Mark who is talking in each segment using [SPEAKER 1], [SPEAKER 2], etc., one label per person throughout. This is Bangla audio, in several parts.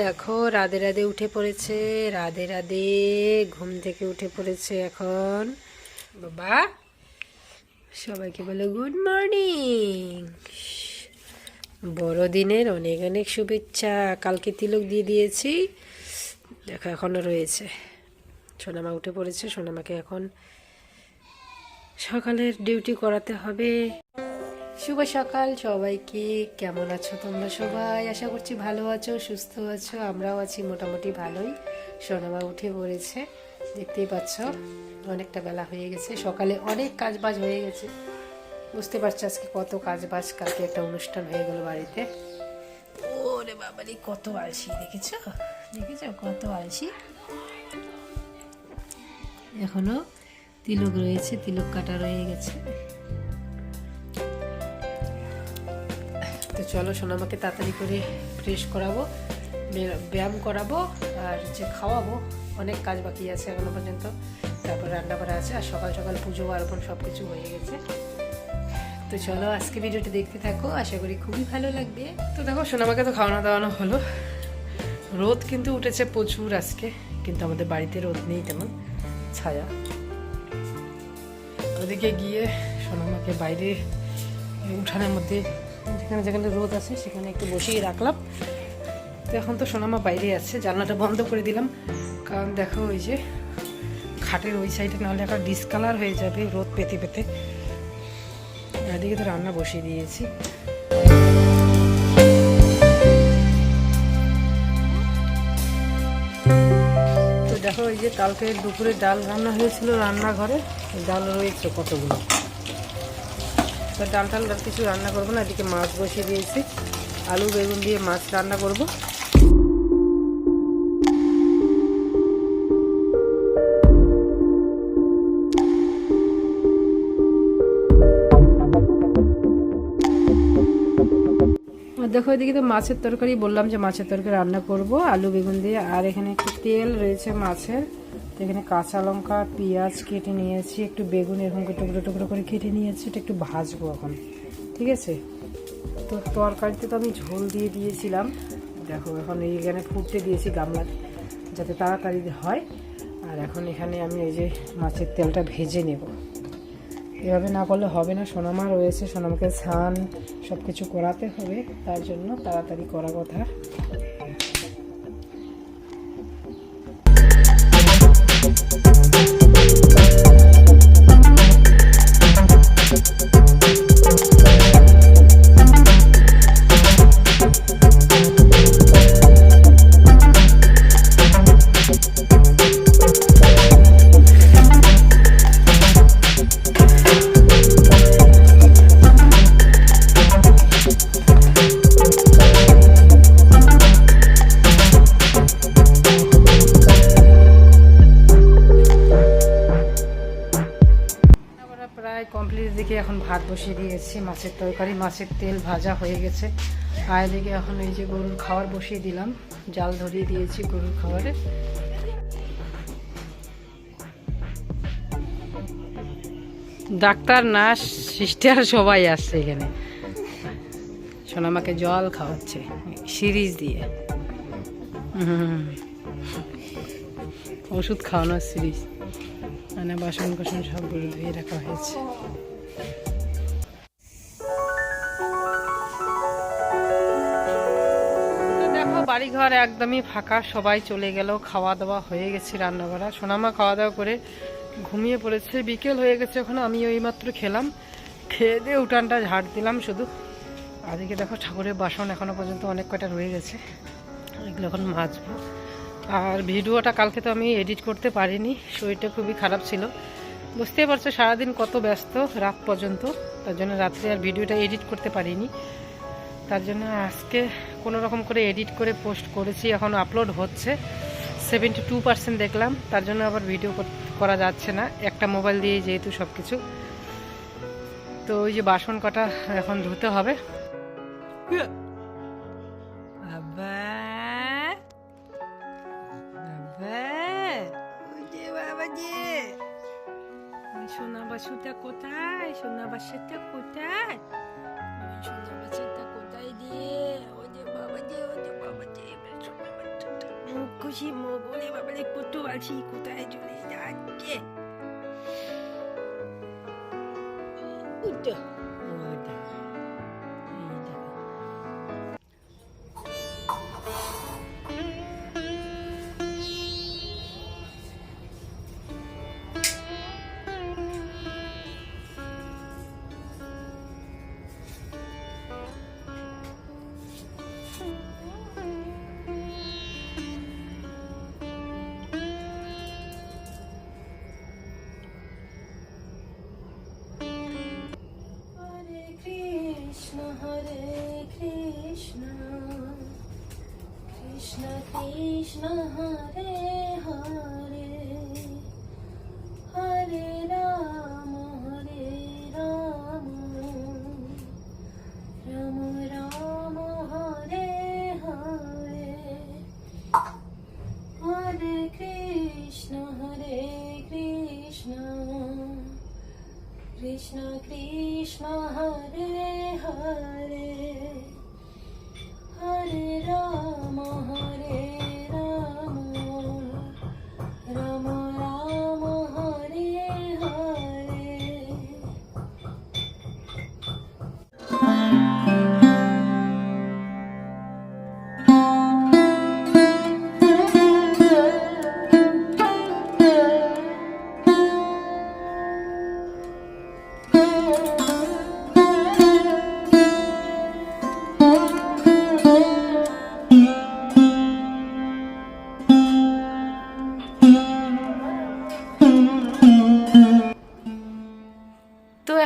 [SPEAKER 1] দেখো, রাধে রাধে উঠে পড়েছে, রাধে রাধে ঘুম থেকে উঠে পড়েছে এখন। বাবা, সবাইকে বলে গুড মর্নিং বড়দিনের অনেক অনেক শুভেচ্ছা, কালকে তিলক দিয়ে দিয়েছি। দেখো এখনও রয়েছে। সোনামা উঠে পড়েছে, সোনামাকে এখন সকালের ডিউটি করাতে হবে। শুভ সকাল সবাইকে। কেমন আছো তোমরা সবাই? আশা করছি ভালো আছো, সুস্থ আছো। আমরাও আছি মোটামুটি ভালোই। সোনামা উঠে পড়েছে, দেখতেই পাচ্ছ, অনেকটা বেলা হয়ে গেছে। সকালে অনেক কাজ বাজ হয়ে গেছে। বুঝতে পারছ আজকে কত কাজ বাজ কালকে একটা অনুষ্ঠান হয়ে গেল বাড়িতে। ওরে বাবারি, কত আলসি, দেখেছ? দেখেছ? কত আলসি। এখনও তিলক রয়েছে, তিলক কাটা রয়ে গেছে। তো চলো সোনামাকে তাড়াতাড়ি করে ফ্রেশ করাবো ব্যায়াম করাবো আর যে খাওয়াবো। অনেক কাজ বাকি আছে এখনও পর্যন্ত। তারপর রান্না করা আছে আর সকাল সকাল পুজো আরপন সব কিছু হয়ে গেছে। তো চলো আজকে ভিডিওটা দেখতে থাকো, আশা করি খুবই ভালো লাগবে। তো দেখো সোনামাকে তো খাওয়ানো দাওয়ানো হলো। রোদ কিন্তু উঠেছে প্রচুর আজকে, কিন্তু আমাদের বাড়িতে রোদ নেই তেমন, ছায়া। ওদিকে গিয়ে সোনামাকে বাইরে উঠানের মধ্যে যেখানে যেখানে রোদ আছে, সেখানে একটু বসিয়ে রাখলাম। তো এখন তো সোনামা বাইরে আছে, জানলাটা বন্ধ করে দিলাম। কারণ দেখো ওই যে খাটের ওই সাইডে নাহলে একটা ডিসকালার হয়ে যাবে রোদ পেতে পেতে। এদিকে তো রান্না বসিয়ে দিয়েছি। তো দেখো এই যে কালকে দুপুরে ডাল রান্না হয়েছিল রান্নাঘরে, ডাল রয়েছে কতগুলো? ডাল টাল কিছু রান্না করব না, এদিকে মাছ বসিয়ে দিয়েছি। আলু, বেগুন দিয়ে মাছ রান্না করব। দেখো, এদিকে তো মাছের তরকারি বললাম যে মাছের তরকারি রান্না করব, আলু, বেগুন দিয়ে। আর এখানে একটু তেল রয়েছে মাছের। তো এখানে কাঁচা লঙ্কা, পেঁয়াজ কেটে নিয়েছি, একটু বেগুন এরকম করে টুকরো টুকরো করে কেটে নিয়েছি, এটা একটু ভাজবো এখন, ঠিক আছে? তো তরকারিতে তো আমি ঝোল দিয়ে দিয়েছিলাম। দেখো, এখন এইখানে ফুটতে দিয়েছি গামলা যাতে তাড়াতাড়ি হয়। আর এখন এখানে আমি এই যে মাছের তেলটা ভেজে নেব। এভাবে না করলে হবে না। সোনামা রয়েছে, সোনামাকে স্নান সব কিছু করাতে হবে, তার জন্য তাড়াতাড়ি করা কথা। কমপ্লিট দিকে এখন ভাত বসিয়ে দিয়েছি, মাছের তরকারি, মাছের তেল ভাজা হয়ে গেছে। আর এদিকে এখন এই যে গরুর খাবার বসিয়ে দিলাম, জাল ধরিয়ে দিয়েছি গরুর খাবারে ডাক্তার, নার্স, সিস্টার সবাই আসছে এখানে। সোনামাকে জল খাওয়াচ্ছে, সিরিজ দিয়ে। ওষুধ খাওয়ানোর সিরিজ। মানে বাসন কোসন সবগুলো ধুয়ে রাখা হয়েছে। বাড়িঘর একদমই ফাঁকা, সবাই চলে গেল খাওয়া দাওয়া হয়ে গেছে রান্না করা সোনামা খাওয়া দাওয়া করে ঘুমিয়ে পড়েছে, বিকেল হয়ে গেছে এখন, আমি ওইমাত্র খেলাম। খেয়ে দিয়ে উঠানটা ঝাড় দিলাম শুধু। আজকে দেখো ঠাকুরের বাসন এখনও পর্যন্ত অনেক কয়টা রয়ে গেছে, এগুলো এখন মাজবো। আর ভিডিওটা কালকে তো আমি এডিট করতে পারিনি, শরীরটা খুবই খারাপ ছিল। বুঝতেই পারছ সারাদিন কত ব্যস্ত রাত পর্যন্ত, তার জন্য রাত্রে আর ভিডিওটা এডিট করতে পারিনি। তার জন্য আজকে কোনো রকম করে এডিট করে পোস্ট করেছি, এখন আপলোড হচ্ছে। সেভেন্টি টু পার্সেন্ট দেখলাম, তার জন্য আবার ভিডিও করা যাচ্ছে না। একটা মোবাইল দিয়ে যেহেতু সব কিছু তো ওই যে বাসন কটা এখন ধুতে হবে।
[SPEAKER 2] খুশি ওরে বাবারে কত আছি কোথায় চলে যাচ্ছে? Krishna,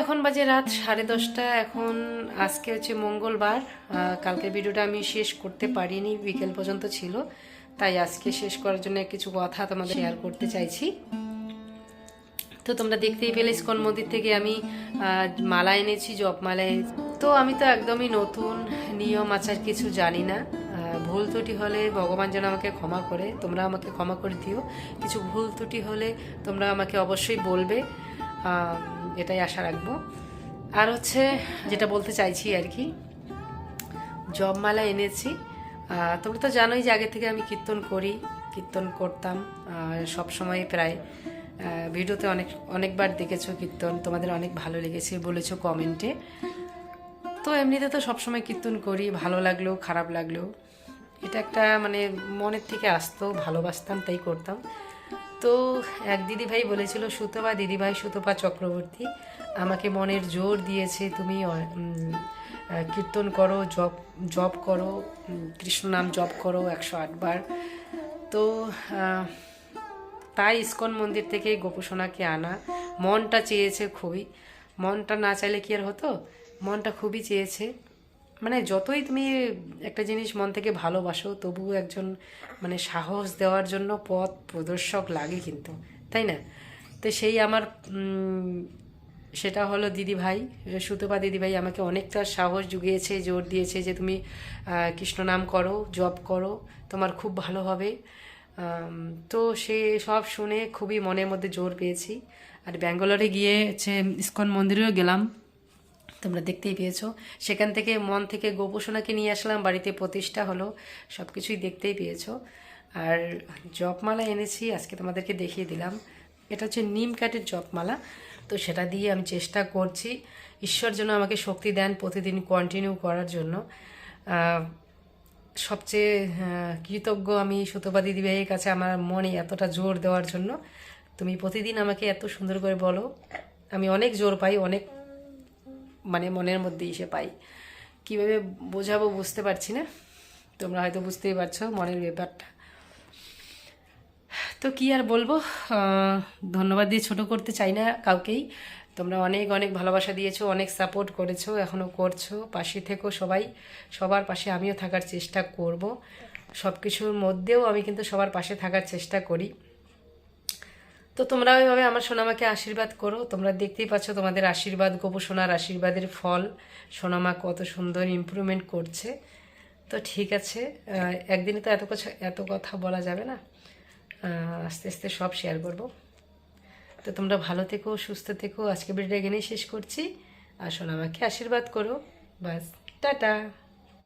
[SPEAKER 1] এখন বাজে রাত সাড়ে দশটা। এখন আজকে হচ্ছে মঙ্গলবার। কালকের ভিডিওটা আমি শেষ করতে পারিনি, বিকেল পর্যন্ত ছিল। তাই আজকে শেষ করার জন্য কিছু কথা তোমাদের শেয়ার করতে চাইছি। তো তোমরা দেখতেই পেলে ইস্কন মন্দির থেকে আমি মালা এনেছি জপ মালা এনেছি। তো আমি তো একদমই নতুন নিয়ম আচার কিছু জানি না। ভুল ত্রুটি হলে ভগবান যেন আমাকে ক্ষমা করে তোমরা আমাকে ক্ষমা করে দিও। কিছু ভুল ত্রুটি হলে তোমরা আমাকে অবশ্যই বলবে। এটাই আশা রাখব। আর হচ্ছে যেটা বলতে চাইছি আর কি জবমালা এনেছি। আহ, তোমরা তো জানোই যে আগে থেকে আমি কীর্তন করি কীর্তন করতাম সব সময় প্রায়। ভিডিওতে অনেক, অনেকবার দেখেছ কীর্তন, তোমাদের অনেক ভালো লেগেছে বলেছ কমেন্টে। তো এমনিতে তো সবসময় কীর্তন করি, ভালো লাগল, খারাপ লাগল। এটা একটা মানে মনের থেকে আসতো, ভালোবাসতাম, তাই করতাম। তো এক দিদিভাই বলেছিল, সুতপা দিদিভাই, সুতপা চক্রবর্তী, আমাকে মনের জোর দিয়েছে, তুমি কীর্তন করো, জপ জপ করো কৃষ্ণ নাম জপ করো একশো আটবার। তো তাই ইস্কন মন্দির থেকে গোপসোনাকে আনা। মনটা চেয়েছে খুবই। মনটা না চাইলে কি আর হতো? মনটা খুবই চেয়েছে। মানে যতই তুমি একটা জিনিস মন থেকে ভালোবাসো, তবুও একজন মানে সাহস দেওয়ার জন্য পথ প্রদর্শক লাগে কিন্তু, তাই না? তো সেই আমার সেটা হলো দিদি ভাই সুতপা দিদি ভাই আমাকে অনেকটা সাহস জুগিয়েছে, জোর দিয়েছে যে তুমি কৃষ্ণ নাম করো জব করো, তোমার খুব ভালো হবে। তো সে সব শুনে খুবই মনের মধ্যে জোর পেয়েছি। আর ব্যাঙ্গালোরে গিয়ে হচ্ছে ইস্কন মন্দিরেও গেলাম। তোমরা দেখতেই পেয়েছ। সেখান থেকে মন থেকে গোপোষণাকে নিয়ে আসলাম, বাড়িতে প্রতিষ্ঠা হলো সব কিছুই দেখতেই পেয়েছ। আর জপমালা এনেছি, আজকে তোমাদেরকে দেখিয়ে দিলাম। এটা হচ্ছে নিম কাঠের জপমালা, তো সেটা দিয়ে আমি চেষ্টা করছি। ঈশ্বর যেন আমাকে শক্তি দেন প্রতিদিন কন্টিনিউ করার জন্য। সবচেয়ে কৃতজ্ঞ আমি সুতপা দিদিভাইয়ের কাছে আমার মনে এতটা জোর দেওয়ার জন্য। তুমি প্রতিদিন আমাকে এত সুন্দর করে বলো। আমি অনেক জোর পাই, অনেক মানে মনের মধ্যে এসে পাই। কীভাবে বোঝাবো বুঝতে পারছি না। তোমরা হয়তো বুঝতেই পারছ মনের ব্যাপারটা। তো কি আর বলব? ধন্যবাদ দিয়ে ছোট করতে চাই না কাউকেই। তোমরা অনেক অনেক ভালোবাসা দিয়েছ, অনেক সাপোর্ট করেছ এখনও করছ। পাশে থেকো সবাই। সবার পাশে আমিও থাকার চেষ্টা করব। সব কিছুর মধ্যেও আমি কিন্তু সবার পাশে থাকার চেষ্টা করি। তো তোমরা ওইভাবে আমার সোনামাকে আশীর্বাদ করো। তোমরা দেখতেই পাচ্ছ তোমাদের আশীর্বাদ, গোপু সোনার আশীর্বাদের ফল। সোনামা কত সুন্দর ইমপ্রুভমেন্ট করছে। তো ঠিক আছে একদিনে তো এত কথা এত কথা বলা যাবে না। আস্তে আস্তে সব শেয়ার করব। তো তোমরা ভালো থেকো, সুস্থ থেকো। আজকে ভিডিওটা এখানেই শেষ করছি। আর আমাকে আশীর্বাদ করো। বাস, টাটা।